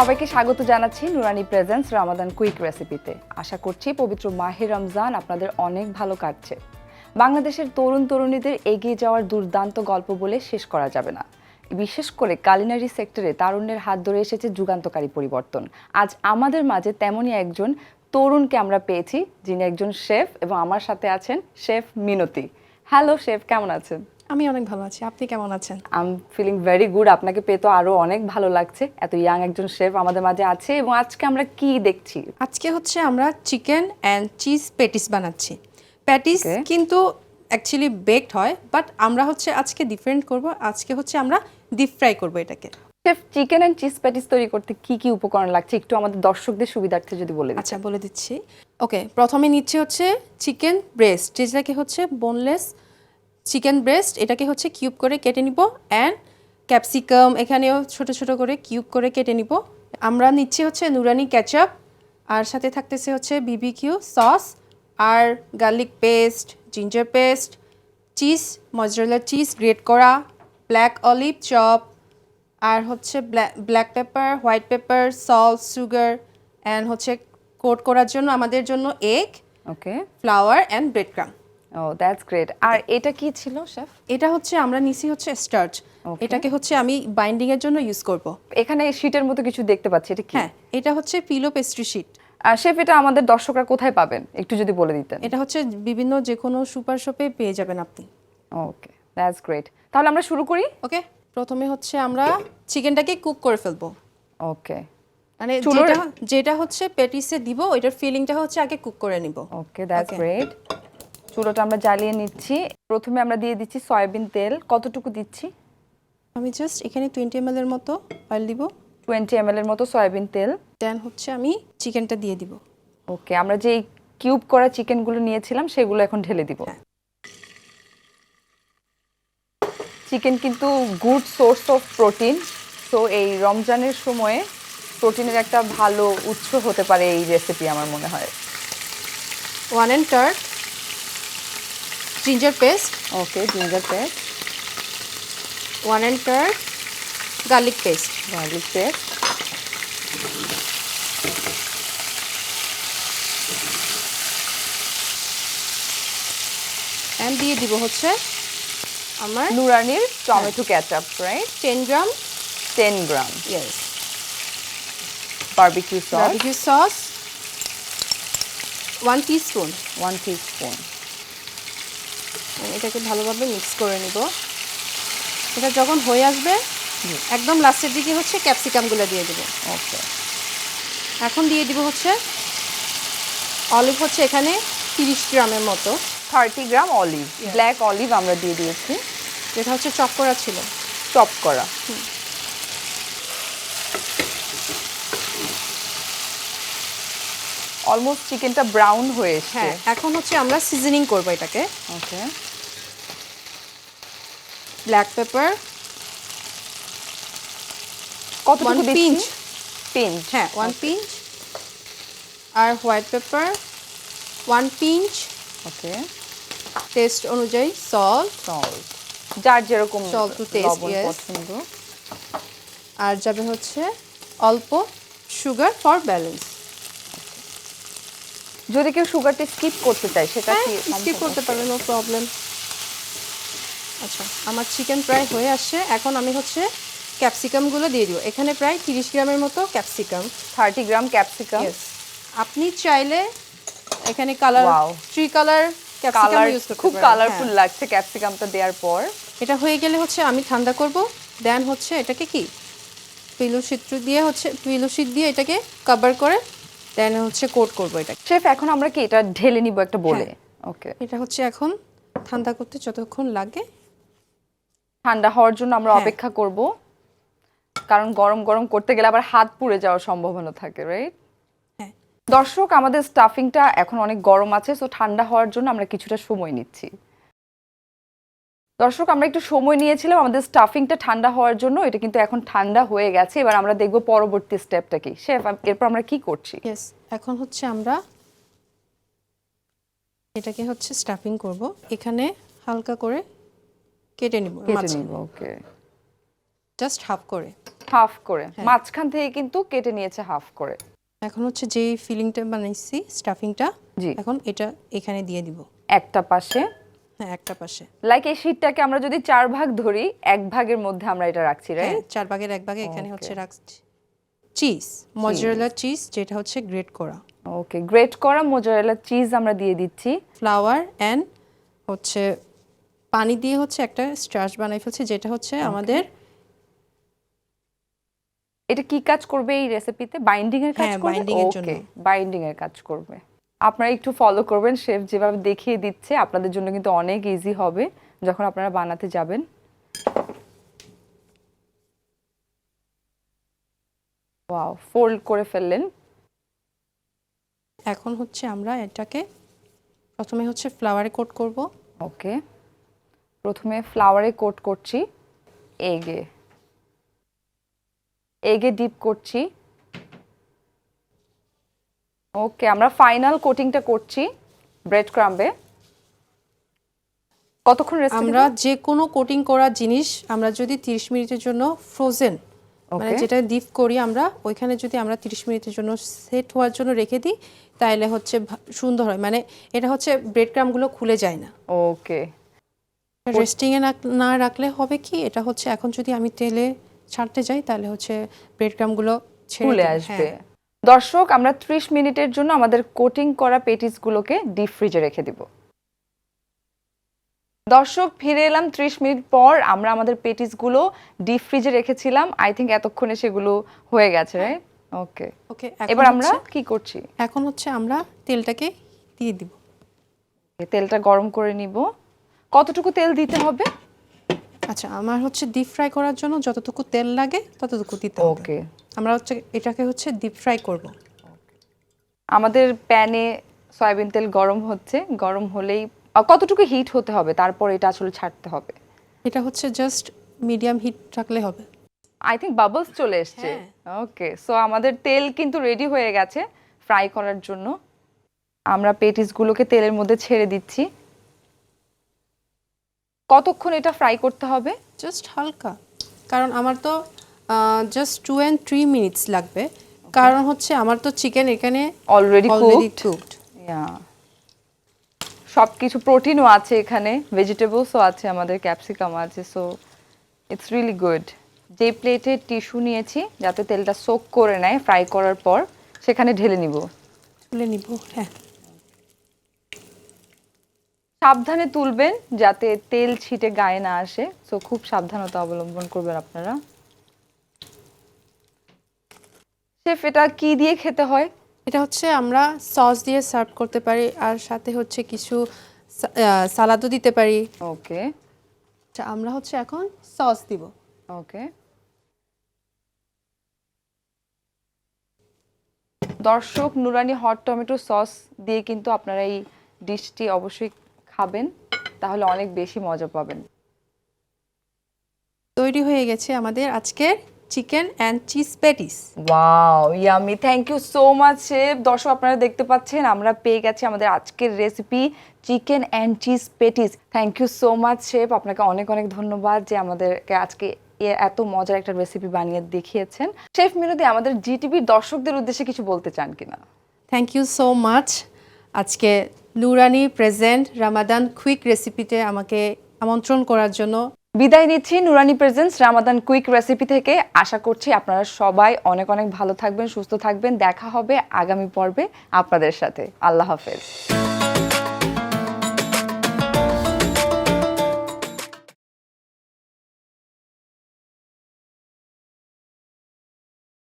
সবাইকে স্বাগত জানাচ্ছি নুরানি প্রেজেন্স রামাদান কুইক রেসিপিতে আশা করছি পবিত্র মাহে রমজান আপনাদের অনেক ভালো কাটছে। বাংলাদেশের তরুণ তরুণীদের এগিয়ে যাওয়ার দুর্দান্ত গল্প বলে শেষ করা যাবে না। বিশেষ করে কালিনারি সেক্টরে তারুণ্যের হাত ধরে এসেছে যুগান্তকারী পরিবর্তন। আজ আমাদের মাঝে তেমনই একজন তরুণকে আমরা পেয়েছি, যিনি একজন শেফ এবং আমার সাথে আছেন শেফ মিনতি। হ্যালো শেফ কেমন আছেন? আমি অনেক ভালো আছি। আপনি কেমন আছেন? আম ফিলিং ভেরি গুড আপনাকে পেয়ে তো আরও অনেক ভালো লাগছে। এত ইয়াং একজন শেফ আমাদের মাঝে আছে এবং আজকে আমরা কি দেখছি? আজকে হচ্ছে আমরা চিকেন অ্যান্ড চিজ প্যাটিস বানাচ্ছি। Patties Okay. কিন্তু অ্যাকচুয়ালি বেকড হয় বাট আমরা হচ্ছে আজকে ডিফারেন্ট করব। আজকে হচ্ছে আমরা ডিপ ফ্রাই করব এটাকে। Chef chicken and cheese patties তৈরি করতে কি কি উপকরণ লাগছে? একটু আমাদের দর্শকদের সুবিধার্থে যদি বলে দিন আচ্ছা বলে দিচ্ছি। ওকে প্রথমে নিচ্ছে হচ্ছে চিকেন ব্রেস্ট যেটাকে হচ্ছে বোনলেস চিকেন ব্রেস্ট এটাকে হচ্ছে কিউব করে কেটে নিব অ্যান্ড ক্যাপসিকাম এখানেও ছোট ছোট করে কিউব করে কেটে নিব। আমরা নিচ্ছি হচ্ছে নুরানি ক্যাচাপ আর সাথে থাকতেছে হচ্ছে বিবিকিউ সস আর garlic paste ginger paste cheese mozzarella cheese grate করা ব্ল্যাক অলিভ চপ আর হচ্ছে black pepper white pepper salt sugar and হচ্ছে কোট করার জন্য আমাদের জন্য egg okay flour and bread crumb O that's great আর এটা কি ছিল শেফ? এটা হচ্ছে আমরা নিছি হচ্ছে স্টার্চ. এটাকে হচ্ছে আমি বাইন্ডিং এর জন্য ইউজ করব। এখানে শীটের মতো কিছু দেখতে পাচ্ছি এটা কি? হ্যাঁ এটা হচ্ছে পিলো পেস্ট্রি শিট শেফ এটা আমাদের দর্শকরা কোথায় পাবেন? একটু যদি বলে দিতেন। এটা হচ্ছে বিভিন্ন যে কোনো সুপার শপে পেয়ে যাবেন আপনি। ওকে দ্যাটস গ্রেট তাহলে আমরা শুরু করি? ওকে প্রথমে হচ্ছে আমরা চিকেনটাকে কুক করে ফেলব। ওকে মানে যেটা যেটা হচ্ছে পেটিসে দিব ওইটার ফিলিংটা হচ্ছে আগে কুক করে নিব। Okay that's. গ্রেট চুলোটা আমরা জ্বালিয়ে নিচ্ছি। প্রথমে আমরা দিয়ে দিচ্ছি সয়াবিন তেল। কতটুকু দিচ্ছি? আমি জাস্ট এখানে টোয়েন্টি এম এর মতো অয়েল দিব। টোয়েন্টি এম এর মতো সয়াবিন তেল। দেন হচ্ছে আমি চিকেনটা দিয়ে দিব। ওকে আমরা যে কিউব করা চিকেনগুলো নিয়েছিলাম সেগুলো এখন ঢেলে দিব। হ্যাঁ। চিকেন কিন্তু গুড সোর্স অফ প্রোটিন তো এই রমজানের সময়ে প্রোটিনের একটা ভালো উৎস হতে পারে এই রেসিপি আমার মনে হয়। One and third ginger paste okay ginger paste one and third garlic paste garlic paste and দিয়ে দিব হচ্ছে আমার নুরানির tomato ketchup right ten gram ten gram yes barbecue sauce barbecue sauce one spoon one spoon এটাকে ভালোভাবে mix করে নিব। এটা যখন হয়ে আসবে একদম লাস্টের দিকে হচ্ছে ক্যাপসিকামগুলো দিয়ে দেবো। ওকে এখন দিয়ে দিব হচ্ছে অলিভ হচ্ছে এখানে তিরিশ গ্রামের মতো। Thirty gram olive black olive আমরা দিয়ে দিয়েছি। যেটা হচ্ছে চপ করা ছিল। চপ করা। অলমোস্ট চিকেনটা ব্রাউন হয়ে এসছে। হ্যাঁ এখন হচ্ছে আমরা সিজনিং করব এটাকে। ওকে ব্ল্যাক পেপার কতটুকু pinch. পিঞ্চ হ্যাঁ ওয়ান পিঞ্চ আর white pepper one pinch okay taste অনুযায়ী সল্ট সল্ট যার যেরকম taste, পছন্দ। আর যাবে হচ্ছে অল্প সুগার ফর ব্যালেন্স যদি কেউ সুগারটা স্কিপ করতে চায় সেটা হ্যাঁ কি স্কিপ করতে পারবে নো প্রবলেম আচ্ছা আমার চিকেন প্রায় হয়ে আসছে এখন আমি হচ্ছে ক্যাপসিকামগুলো দিয়ে দিব। এখানে প্রায় তিরিশ গ্রামের মতো ক্যাপসিকাম 30 গ্রাম ক্যাপসিকাম আপনি চাইলে এখানে colour. Three colour capsicum use করতে খুব কালারফুল হ্যাঁ। লাগছে ক্যাপসিকামটা দেওয়ার পর। এটা হয়ে গেলে হচ্ছে আমি ঠান্ডা করব। দেন হচ্ছে এটাকে কি? পিলো দিয়ে হচ্ছে পিলো দিয়ে এটাকে কভার করে দেন হচ্ছে কোট করব এটা শেফ এখন আমরা কি এটা ঢেলে নিব একটা বলে হ্যাঁ। ওকে এটা হচ্ছে এখন ঠান্ডা করতে যতক্ষণ লাগে। ঠান্ডা হওয়ার জন্য আমরা হ্যাঁ। অপেক্ষা করব। কারণ গরম গরম করতে গেলে আবার হাত পুড়ে যাওয়ার সম্ভাবনা থাকে রাইট হ্যাঁ। দর্শক আমাদের স্টাফিংটা এখন অনেক গরম আছে সো ঠান্ডা হওয়ার জন্য আমরা কিছুটা সময় নিচ্ছি। দর্শক আমরা একটু সময় নিয়েছিলাম আমাদের স্টাফিংটা ঠান্ডা হওয়ার জন্য এটা কিন্তু এখন ঠান্ডা হয়ে গেছে এবার আমরা দেখব পরবর্তী স্টেপটা কি। শেফ এরপর আমরা কি করছি? ইয়েস এখন হচ্ছে আমরা এটাকে হচ্ছে স্টাফিং করব। এখানে হালকা করে কেটে নিব কেটে নিব ওকে জাস্ট হাফ করে। হাফ করে। হ্যাঁ। মাঝখান থেকে কিন্তু কেটে নিয়েছে হাফ করে। এখন হচ্ছে যে ফিলিংটা বানাইছি স্টাফিংটা জি। এখন এটা এখানে দিয়ে দিব। একটা পাশে হ্যাঁ একটা পাশে। লাইক এই শীটটাকে আমরা যদি চার ভাগ ধরি এক ভাগের মধ্যে আমরা এটা রাখছি হ্যাঁ রাইট চার ভাগের এক ভাগে এখানে হচ্ছে রাখছি। চিজ মজুরেলা চিজ যেটা হচ্ছে গ্রেট করা। ওকে গ্রেট করা মোজারেলা চিজ আমরা দিয়ে দিচ্ছি। ফ্লাওয়ার অ্যান্ড হচ্ছে পানি দিয়ে হচ্ছে একটা স্টার্চ বানাই ফেলছি যেটা হচ্ছে আমাদের এটা কি কাজ করবে এই রেসিপিতে বাইন্ডিং এর কাজ হ্যাঁ, করবে? binding এর জন্য। বাইন্ডিং এর কাজ করবে। আপনারা একটু ফলো করবেন শেফ যেভাবে দেখিয়ে দিচ্ছে আপনাদের জন্য কিন্তু অনেক ইজি হবে যখন আপনারা বানাতে যাবেন। ওয়াও ফোল্ড করে ফেললেন। এখন হচ্ছে আমরা এটাকে প্রথমে হচ্ছে ফ্লাওয়ারে কোট করব। ওকে প্রথমে ফ্লাওয়ারে কোট করছি এগে। এগে ডিপ করছি। ওকে আমরা ফাইনাল কোটিংটা করছি ব্রেড ক্রাম্বে কতক্ষণ রেস্ট আমরা যে কোনো কোটিং করা জিনিস আমরা যদি 30 মিনিটের জন্য ফ্রোজেন মানে. যেটা ডিপ করি আমরা ওইখানে যদি আমরা 30 মিনিটের জন্য সেট হওয়ার জন্য রেখে দিই তাহলে হচ্ছে সুন্দর হয়। মানে এটা হচ্ছে ব্রেড ক্রামগুলো খুলে যায় না। ওকে রেস্টিংয়ে না রাখলে হবে কি এটা হচ্ছে এখন যদি আমি তেলে ছাড়তে যাই তাহলে হচ্ছে ব্রেড ক্রামগুলো ছেড়ে খুলে আসবে। হ্যাঁ। দর্শক আমরা 30 মিনিটের জন্য আমাদের কোটিং করা পেটিসগুলোকে ডিপ ফ্রিজে রেখে দিব। দর্শক ফিরে এলাম 30 মিনিট পর আমরা আমাদের পেটিসগুলো ডিপ ফ্রিজে রেখেছিলাম। আই থিঙ্ক এতক্ষণে সেগুলো হয়ে গেছে। ওকে ওকে এবার আমরা কি করছি? এখন হচ্ছে আমরা তেলটাকে দিয়ে দিব। তেলটা গরম করে নিব। কতটুকু তেল দিতে হবে? আচ্ছা আমার হচ্ছে ডিপ ফ্রাই করার জন্য যতটুকু তেল লাগে ততটুকু দিতে হবে। ওকে আমরা হচ্ছে এটাকে হচ্ছে ডিপ ফ্রাই করব। আমাদের প্যানে সয়াবিন তেল গরম হচ্ছে গরম হলেই কতটুকু হিট হতে হবে তারপর এটা আসলে ছাড়তে হবে। এটা হচ্ছে জাস্ট মিডিয়াম হিট থাকলে হবে। আই থিঙ্ক বাবলস চলে এসছে। ওকে সো আমাদের তেল কিন্তু রেডি হয়ে গেছে ফ্রাই করার জন্য। আমরা পেটিসগুলোকে তেলের মধ্যে ছেড়ে দিচ্ছি। কতক্ষণ এটা ফ্রাই করতে হবে? জাস্ট হালকা। কারণ আমার তো just two and three minutes লাগবে। কারণ হচ্ছে আমার তো চিকেন এখানে অলরেডি অলরেডি কুকড সব কিছু প্রোটিনও আছে এখানে ভেজিটেবলসও আছে আমাদের ক্যাপসিকাম আছে সো ইটস রিয়েলি গুড যে প্লেটে টিস্যু নিয়েছি যাতে তেলটা সোক করে নেয় ফ্রাই করার পর সেখানে ঢেলে নিব। তুলে নিব হ্যাঁ। সাবধানে তুলবেন যাতে তেল ছিটে গায়ে না আসে। সো খুব সাবধানতা অবলম্বন করবেন আপনারা। শেফ এটা কি দিয়ে খেতে হয়? এটা হচ্ছে আমরা সস দিয়ে সার্ভ করতে পারি আর সাথে হচ্ছে কিছু সালাদও দিতে পারি। ওকে। আচ্ছা আমরা হচ্ছে এখন সস দিব। ওকে। দর্শক নুরানি হট টমেটো সস দিয়ে কিন্তু আপনারা এই ডিশটি অবশ্যই খাবেন তাহলে অনেক বেশি মজা পাবেন। তৈরি হয়ে গেছে আমাদের আজকের chicken and cheese patties. Wow yummy thank you so much chef দর্শক আপনারা দেখতে পাচ্ছেন আমরা পেয়ে গেছি আমাদের আজকের recipe chicken and cheese patties. Thank you so much chef আপনাকে অনেক অনেক ধন্যবাদ যে আমাদেরকে আজকে এত মজার একটা রেসিপি বানিয়ে দেখিয়েছেন। শেফ মিনতি আমাদের জিটিভির দর্শকদের উদ্দেশ্যে কিছু বলতে চান কিনা? থ্যাংক ইউ সো মাচ আজকে নুরানি প্রেজেন্ট রামাদান কুইক রেসিপিতে আমাকে আমন্ত্রণ করার জন্য বিদায় নিচ্ছি। নুরানি প্রেজেন্স রামাদান কুইক রেসিপি থেকে। আশা করছি আপনারা সবাই অনেক অনেক ভালো থাকবেন, সুস্থ থাকবেন। দেখা হবে আগামী পর্বে আপনাদের সাথে। আল্লাহ হাফেজ।